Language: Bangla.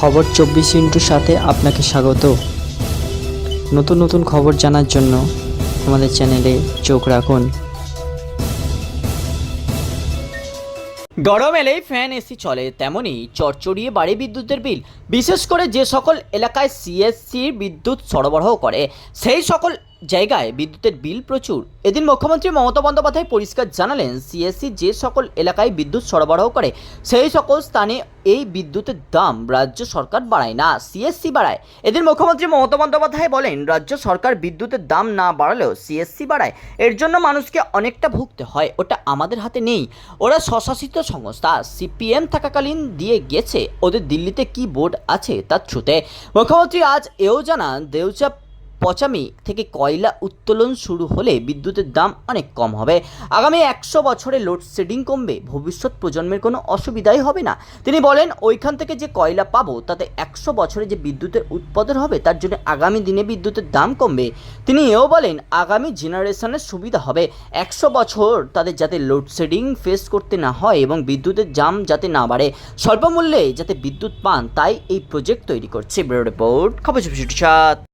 খবর চব্বিশ ইন্টুর সাথে আপনাকে স্বাগত। নতুন নতুন খবর জানার জন্য আমাদের চ্যানেলে চোখ রাখুন। গরম এলেই ফ্যান, এসি চলে তেমনই। চরচড়িয়ে বাড়ি বিদ্যুতের বিল। বিশেষ করে যে সকল এলাকায় সিএসসির বিদ্যুৎ সরবরাহ করে, সেই সকল জায়গায় বিদ্যুতের বিল প্রচুর। এদিন মুখ্যমন্ত্রী মমতা বন্দ্যোপাধ্যায় পরিষ্কার জানালেন সিএসসি যে সকল এলাকায় বিদ্যুৎ সরবরাহ করে, সেই সকল স্থানে এই বিদ্যুতের দাম রাজ্য সরকার বাড়ায় না সিএসসি বাড়ায়। এদিন মুখ্যমন্ত্রী মমতা বন্দ্যোপাধ্যায় বলেন, রাজ্য সরকার বিদ্যুতের দাম না বাড়ালেও সিএসসি বাড়ায়। এর জন্য মানুষকে অনেকটা ভুগতে হয়, ওটা আমাদের হাতে নেই। ওরা স্বশাসিত সংস্থা সিপিএম থাকাকালীন দিয়ে গেছে, ওদের দিল্লিতে কি বোর্ড আছে তার ছুতে। মুখ্যমন্ত্রী আজ এও জানান, দেউচা পচামি থেকে কয়লা উত্তোলন শুরু হলে বিদ্যুতের দাম অনেক কম হবে। আগামী একশো বছরে লোডশেডিং কমবে, ভবিষ্যৎ প্রজন্মের কোনো অসুবিধাই হবে না। তিনি বলেন, ওইখান থেকে যে কয়লা পাবো, তাতে একশো বছরে যে বিদ্যুতের উৎপাদন হবে, তার জন্য আগামী দিনে বিদ্যুতের দাম কমবে। তিনি এও বলেন, আগামী জেনারেশনের সুবিধা হবে। একশো বছর তাদের যাতে লোডশেডিং ফেস করতে না হয় এবং বিদ্যুতের দাম যাতে না বাড়ে। স্বল্প মূল্যে যাতে বিদ্যুৎ পান, তাই এই প্রজেক্ট তৈরি করছে ব্যুরো রিপোর্ট। খবর সাত।